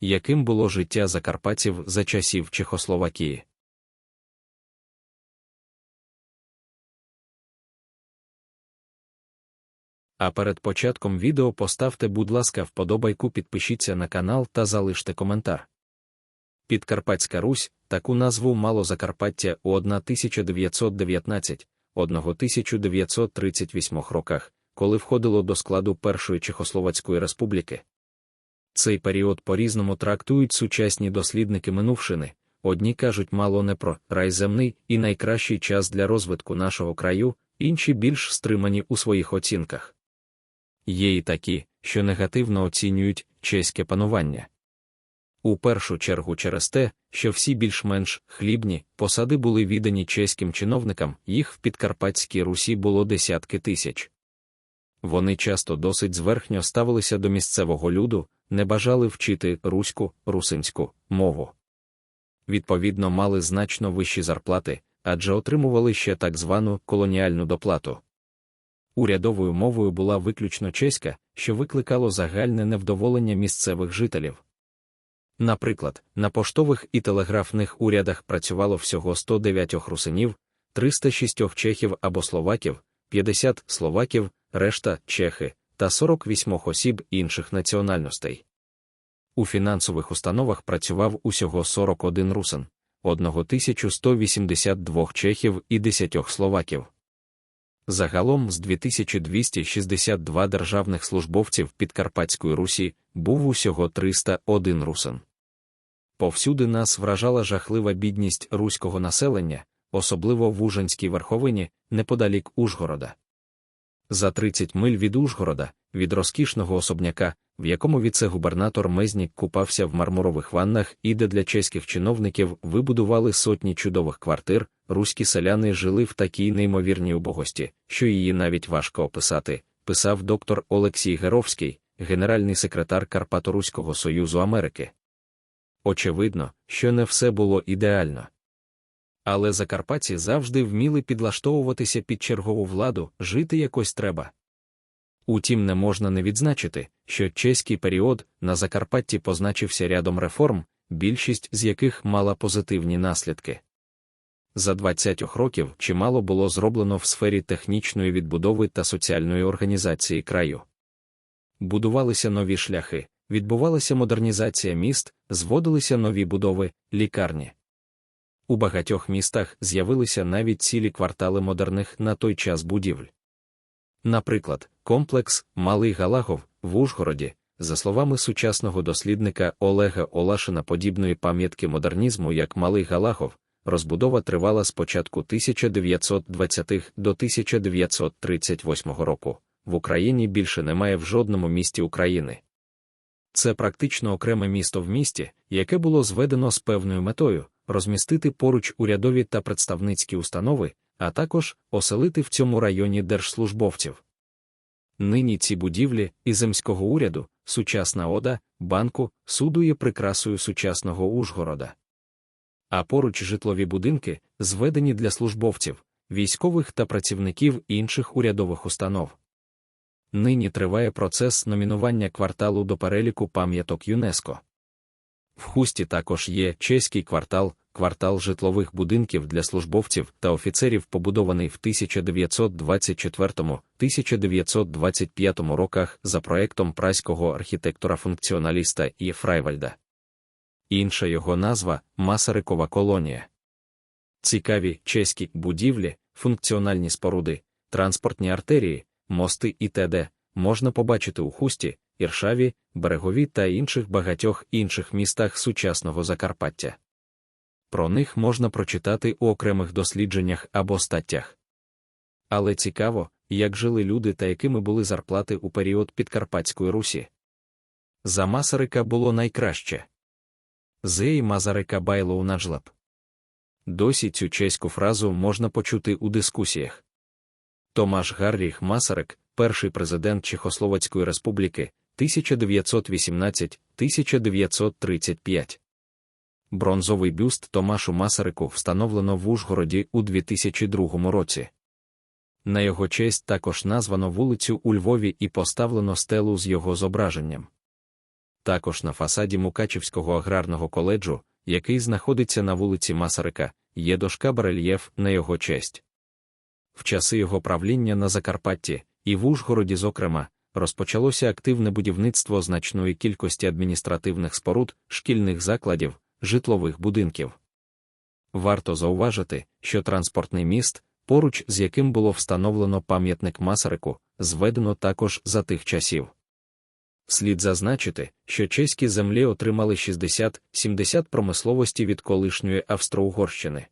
яким було життя закарпатців за часів Чехословакії. А перед початком відео поставте, будь ласка, вподобайку, підпишіться на канал та залиште коментар. Підкарпатська Русь таку назву мало Закарпаття у 1919 1938 роках, коли входило до складу Першої Чехословацької республіки. Цей період по різному трактують сучасні дослідники минувшини. Одні кажуть мало не про рай земний і найкращий час для розвитку нашого краю, інші більш стримані у своїх оцінках. Є і такі, що негативно оцінюють чеське панування. У першу чергу через те, що всі більш-менш хлібні посади були віддані чеським чиновникам, їх в Підкарпатській Русі було десятки тисяч. Вони часто досить зверхньо ставилися до місцевого люду, не бажали вчити руську, русинську мову. Відповідно, мали значно вищі зарплати, адже отримували ще так звану колоніальну доплату. Урядовою мовою була виключно чеська, що викликало загальне невдоволення місцевих жителів. Наприклад, на поштових і телеграфних урядах працювало всього 109 русинів, 306 чехів або словаків, 50 словаків, решта чехи та 48 осіб інших національностей. У фінансових установах працював усього 41 русин, 1182 чехів і 10 словаків. Загалом з 2262 державних службовців Підкарпатської Русі був усього 301 русин. Повсюди нас вражала жахлива бідність руського населення, особливо в Ужанській верховині, неподалік Ужгорода. За 30 миль від Ужгорода, від розкішного особняка, в якому віце-губернатор Мезнік купався в мармурових ваннах і де для чеських чиновників вибудували сотні чудових квартир, руські селяни жили в такій неймовірній убогості, що її навіть важко описати, писав доктор Олексій Геровський, генеральний секретар Карпаторуського Союзу Америки. Очевидно, що не все було ідеально. Але закарпатці завжди вміли підлаштовуватися під чергову владу, жити якось треба. Утім, не можна не відзначити, що чеський період на Закарпатті позначився рядом реформ, більшість з яких мала позитивні наслідки. За 20 років чимало було зроблено в сфері технічної відбудови та соціальної організації краю. Будувалися нові шляхи, відбувалася модернізація міст, зводилися нові будови, лікарні. У багатьох містах з'явилися навіть цілі квартали модерних на той час будівель. Наприклад, комплекс Малий Галагов в Ужгороді, за словами сучасного дослідника Олега Олашина, подібної пам'ятки модернізму як Малий Галагов, розбудова тривала з початку 1920-х до 1938 року. В Україні більше немає в жодному місті України. Це практично окреме місто в місті, яке було зведено з певною метою розмістити поруч урядові та представницькі установи, а також оселити в цьому районі держслужбовців. Нині ці будівлі і земського уряду, сучасна ода, банку, суду є прикрасою сучасного Ужгорода. А поруч житлові будинки, зведені для службовців, військових та працівників інших урядових установ. Нині триває процес номінування кварталу до переліку пам'яток ЮНЕСКО. В хусті також є чеський квартал, квартал житлових будинків для службовців та офіцерів, побудований в 1924-1925 роках за проектом праського архітектора-функціоналіста І. Фрайвальда. Інша його назва Масарикова колонія. Цікаві чеські будівлі, функціональні споруди, транспортні артерії, мости і т.д. можна побачити у хусті, Іршаві, Берегові та інших багатьох інших містах сучасного Закарпаття. Про них можна прочитати у окремих дослідженнях або статтях. Але цікаво, як жили люди та якими були зарплати у період Підкарпатської Русі. За Масарика було найкраще. Зей Мазарика байлоу наджлап. Досі цю чеську фразу можна почути у дискусіях. Томаш Гарріх Масарик, перший президент Чехословацької республіки, 1918-1935. Бронзовий бюст Томашу Масарику встановлено в Ужгороді у 2002 році. На його честь також названо вулицю у Львові і поставлено стелу з його зображенням. Також на фасаді Мукачівського аграрного коледжу, який знаходиться на вулиці Масарика, є дошка барельєф на його честь. В часи його правління на Закарпатті і в Ужгороді, зокрема, розпочалося активне будівництво значної кількості адміністративних споруд, шкільних закладів, житлових будинків. Варто зауважити, що транспортний міст, поруч з яким було встановлено пам'ятник Масарику, зведено також за тих часів. Слід зазначити, що чеські землі отримали 60-70 промисловості від колишньої Австро-Угорщини.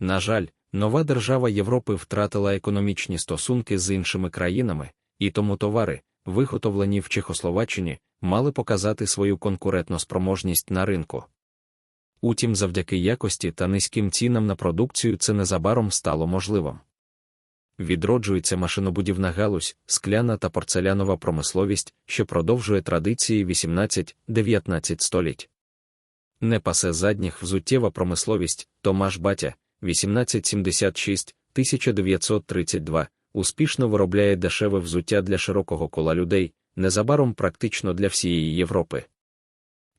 На жаль, нова держава Європи втратила економічні стосунки з іншими країнами, і тому товари, виготовлені в Чехословаччині, мали показати свою конкурентну спроможність на ринку. Утім, завдяки якості та низьким цінам на продукцію це незабаром стало можливим. Відроджується машинобудівна галузь, скляна та порцелянова промисловість, що продовжує традиції 18-19 століть. Не пасе задніх взуттєва промисловість Томаш Батя 1876 1932 успішно виробляє дешеве взуття для широкого кола людей, незабаром практично для всієї Європи.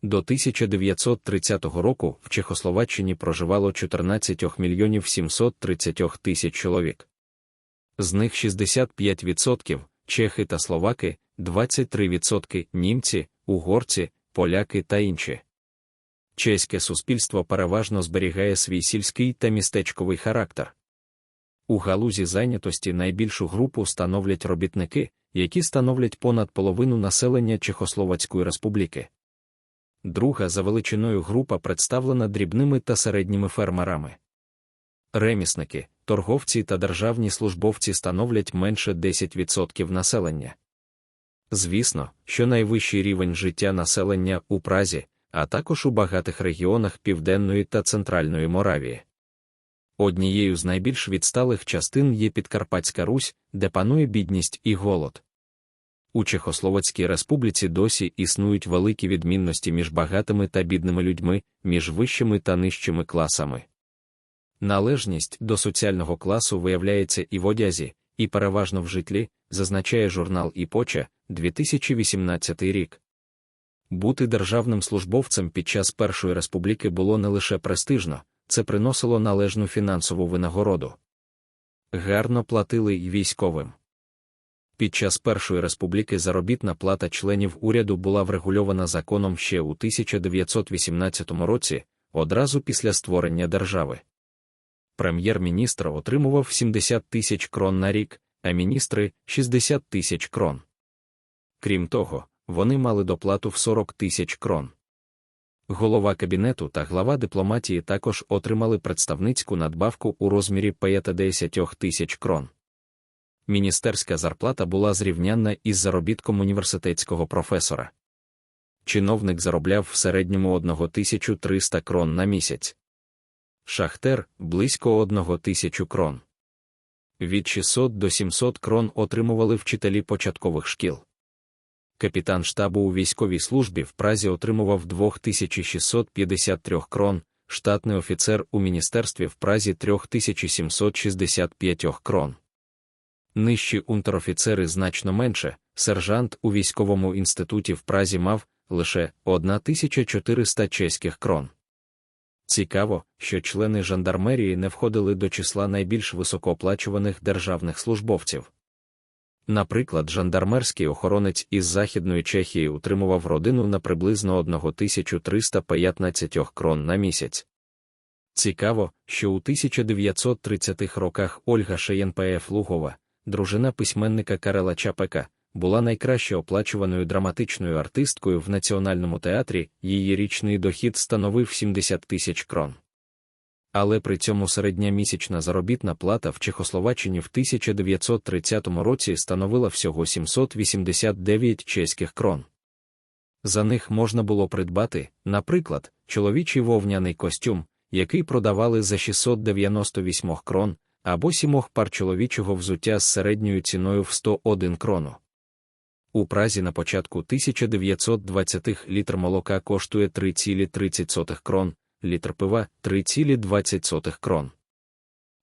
До 1930 року в Чехословаччині проживало 14 мільйонів 730 тисяч чоловік. З них 65% чехи та словаки, 23% німці, угорці, поляки та інші. Чеське суспільство переважно зберігає свій сільський та містечковий характер. У галузі зайнятості найбільшу групу становлять робітники, які становлять понад половину населення Чехословацької республіки. Друга за величиною група представлена дрібними та середніми фермерами. Ремісники, торговці та державні службовці становлять менше 10% населення. Звісно, що найвищий рівень життя населення у Празі, а також у багатих регіонах Південної та Центральної Моравії. Однією з найбільш відсталих частин є Підкарпатська Русь, де панує бідність і голод. У Чехословацькій республіці досі існують великі відмінності між багатими та бідними людьми, між вищими та нижчими класами. Належність до соціального класу виявляється і в одязі, і переважно в житлі, зазначає журнал Іпоча 2018 рік. Бути державним службовцем під час Першої республіки було не лише престижно, це приносило належну фінансову винагороду. Гарно платили й військовим. Під час Першої республіки заробітна плата членів уряду була врегульована законом ще у 1918 році, одразу після створення держави. Прем'єр-міністр отримував 70 тисяч крон на рік, а міністри 60 тисяч крон. Крім того, вони мали доплату в 40 тисяч крон. Голова кабінету та глава дипломатії також отримали представницьку надбавку у розмірі 50 тисяч крон. Міністерська зарплата була зрівнянна із заробітком університетського професора. Чиновник заробляв в середньому 1300 крон на місяць. Шахтер близько 1000 крон. Від 600 до 700 крон отримували вчителі початкових шкіл. Капітан штабу у військовій службі в Празі отримував 2653 крон, штатний офіцер у міністерстві в Празі 3765 крон. Нижчі унтерофіцери значно менше, сержант у військовому інституті в Празі мав лише 1400 чеських крон. Цікаво, що члени жандармерії не входили до числа найбільш високооплачуваних державних службовців. Наприклад, жандармерський охоронець із Західної Чехії утримував родину на приблизно 1315 крон на місяць. Цікаво, що у 1930-х роках Ольга Шеєнпф Лугова, дружина письменника Карела Чапека, була найкраще оплачуваною драматичною артисткою в національному театрі, її річний дохід становив 70 тисяч крон але при цьому середня місячна заробітна плата в Чехословаччині в 1930 році становила всього 789 чеських крон. За них можна було придбати, наприклад, чоловічий вовняний костюм, який продавали за 698 крон, або сімох пар чоловічого взуття з середньою ціною в 101 крону. У Празі на початку 1920-х літр молока коштує 3,30 крон, літр пива 3,20 крон.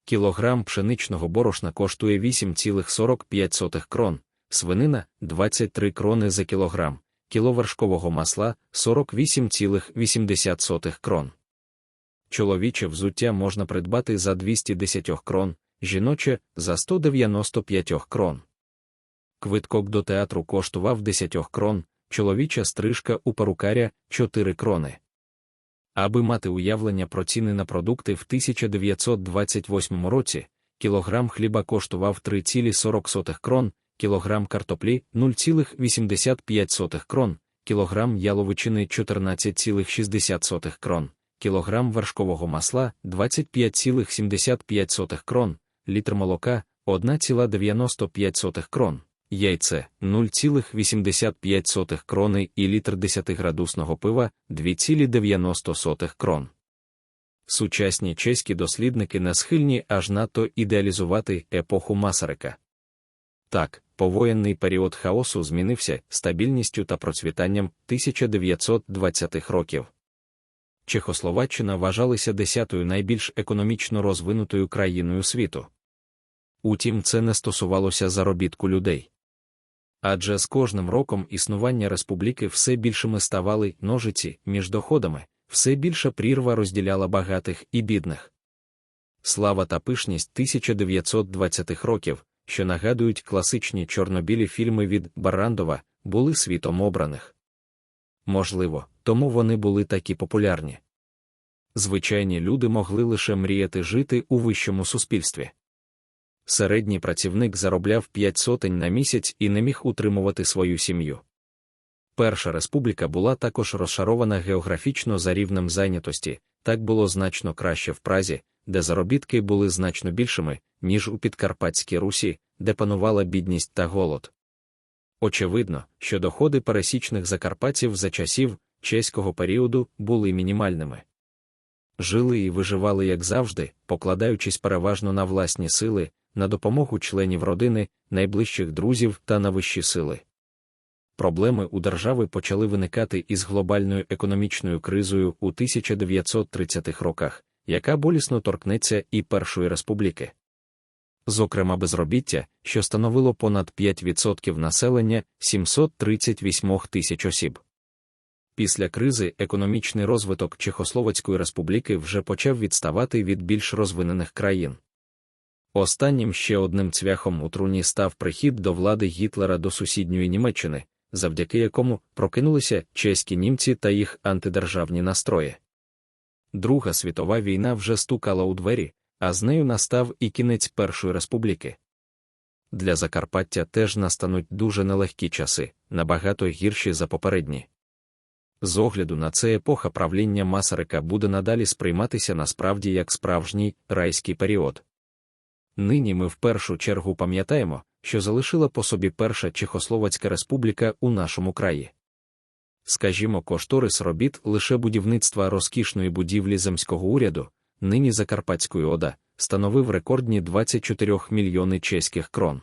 Кілограм пшеничного борошна коштує 8,45 крон, свинина 23 крони за кілограм, кіло вершкового масла 48,80 крон. Чоловіче взуття можна придбати за 210 крон, жіноче за 195 крон. Квиткок до театру коштував 10 крон, чоловіча стрижка у парукаря 4 крони. Аби мати уявлення про ціни на продукти в 1928 році, кілограм хліба коштував 3,40 крон, кілограм картоплі 0,85 крон, кілограм яловичини 14,60 крон, кілограм вершкового масла 25,75 крон, літр молока 1,95 крон, яйце 0,85 крони і літр 10-градусного пива 2,90 крон. Сучасні чеські дослідники не схильні аж надто ідеалізувати епоху Масарика. Так, повоєнний період хаосу змінився стабільністю та процвітанням 1920-х років. Чехословаччина вважалася десятою найбільш економічно розвинутою країною світу. Утім, це не стосувалося заробітку людей. Адже з кожним роком існування республіки все більшими ставали ножиці між доходами, все більша прірва розділяла багатих і бідних. Слава та пишність 1920-х років, що нагадують класичні чорнобілі фільми від Барандова, були світом обраних. Можливо, тому вони були такі популярні. Звичайні люди могли лише мріяти жити у вищому суспільстві. Середній працівник заробляв п'ять сотень на місяць і не міг утримувати свою сім'ю. Перша республіка була також розшарована географічно за рівнем зайнятості, так було значно краще в Празі, де заробітки були значно більшими, ніж у Підкарпатській Русі, де панувала бідність та голод. Очевидно, що доходи пересічних закарпатців за часів чеського періоду були мінімальними. Жили і виживали, як завжди, покладаючись переважно на власні сили, на допомогу членів родини, найближчих друзів та на вищі сили. Проблеми у держави почали виникати із глобальною економічною кризою у 1930-х роках, яка болісно торкнеться і Першої республіки. Зокрема, безробіття, що становило понад 5% населення 738 тисяч осіб. Після кризи економічний розвиток Чехословацької республіки вже почав відставати від більш розвинених країн. Останнім ще одним цвяхом у труні став прихід до влади Гітлера до сусідньої Німеччини, завдяки якому прокинулися чеські німці та їх антидержавні настрої. Друга світова війна вже стукала у двері, а з нею настав і кінець Першої республіки. Для Закарпаття теж настануть дуже нелегкі часи, набагато гірші за попередні. З огляду на це епоха правління Масарика буде надалі сприйматися насправді як справжній райський період. Нині ми в першу чергу пам'ятаємо, що залишила по собі Перша Чехословацька республіка у нашому краї. Скажімо, кошторис робіт лише будівництва розкішної будівлі земського уряду, нині Закарпатської ОДА, становив рекордні 24 мільйони чеських крон.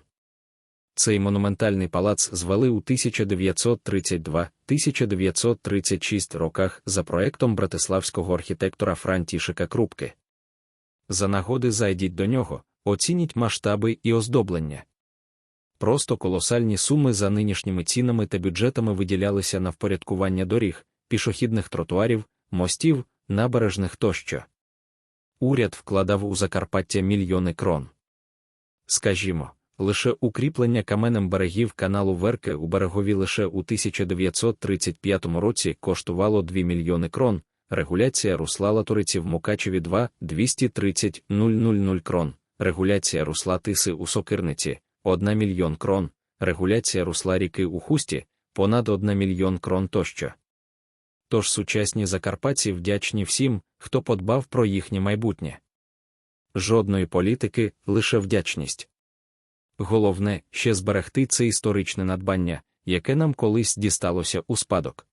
Цей монументальний палац звели у 1932-1936 роках за проектом братиславського архітектора Франтішика Крупки. За нагоди зайдіть до нього, оцініть масштаби і оздоблення. Просто колосальні суми за нинішніми цінами та бюджетами виділялися на впорядкування доріг, пішохідних тротуарів, мостів, набережних тощо. Уряд вкладав у Закарпаття мільйони крон. Скажімо, лише укріплення каменем берегів каналу Верке у берегові лише у 1935 році коштувало 2 мільйони крон, регуляція русла Латориці в Мукачеві 2 230 000 крон, регуляція русла Тиси у Сокирниці 1 мільйон крон, регуляція русла ріки у Хусті понад 1 мільйон крон тощо. Тож сучасні закарпатці вдячні всім, хто подбав про їхнє майбутнє. Жодної політики, лише вдячність. Головне ще зберегти це історичне надбання, яке нам колись дісталося у спадок.